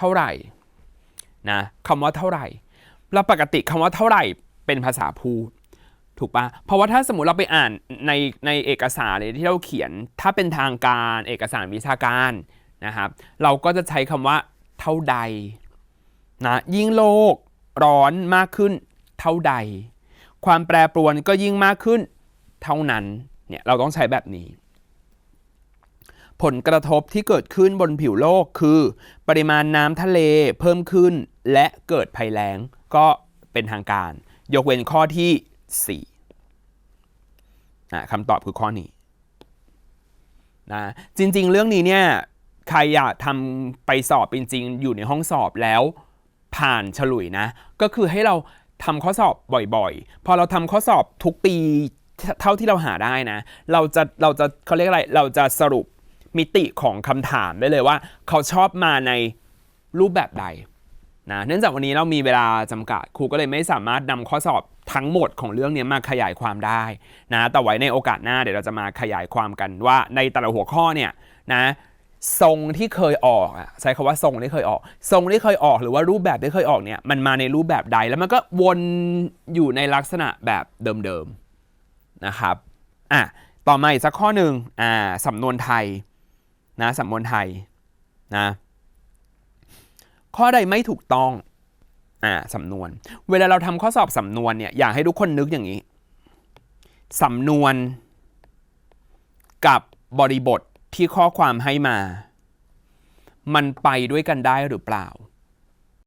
เท่าไหร่นะคำว่าเท่าไหร่แล้วปกติคำว่าเท่าไหร่เป็นภาษาพูดถูกปะเพราะว่าถ้าสมมติเราไปอ่านในในเอกสารเลยที่เราเขียนถ้าเป็นทางการเอกสารวิชาการนะครับ เราก็จะใช้คำว่าเท่าใดนะยิ่งโลกร้อนมากขึ้นเท่าใด ความแปรปรวนก็ยิ่งมากขึ้นเท่านั้นเนี่ยเราต้องใช้แบบนี้ ผลกระทบที่เกิดขึ้นบนผิวโลกคือ ปริมาณน้ำทะเลเพิ่มขึ้นและเกิดภัยแล้งก็เป็นทางการ ยกเว้นข้อที่4นะคำตอบคือข้อนี้นะจริงๆ เรื่องนี้เนี่ยใครอยากทำไปสอบจริง ๆ อยู่ในห้องสอบแล้วผ่านฉลุยนะ ก็คือให้เราทำข้อสอบบ่อยๆ พอเราทำข้อสอบทุกปีเท่าที่เราหาได้นะ เราจะเราจะเขาเรียกอะไร เราจะสรุป มิติของคำถามได้เลยว่า เขาชอบมาในรูปแบบใดนะเนื่องจากวันนี้เรามีเวลาจำกัดครูก็เลยไม่สามารถนำข้อสอบทั้งหมดของเรื่องนี้มาขยายความได้นะแต่ไว้ในโอกาสหน้าเดี๋ยวเราจะมาขยายความกันว่าในแต่ละหัวข้อเนี่ยนะทรงที่เคยออกใช้คำว่าทรงที่เคยออก ทรงที่เคยออกหรือว่ารูปแบบที่เคยออกเนี่ยมันมาในรูปแบบใดแล้วมันก็วนอยู่ในลักษณะแบบเดิมๆนะครับอะต่อมาอีกสักข้อหนึ่งอ่าสำนวนไทย นะสำนวนไทยนะข้อใดไม่ถูกต้องอ่าสำนวน เวลาเราทำข้อสอบสำนวนเนี่ยอยากให้ทุกคนนึกอย่างนี้สำนวนกับบริบทที่ข้อความให้มา มันไปด้วยกันได้หรือเปล่า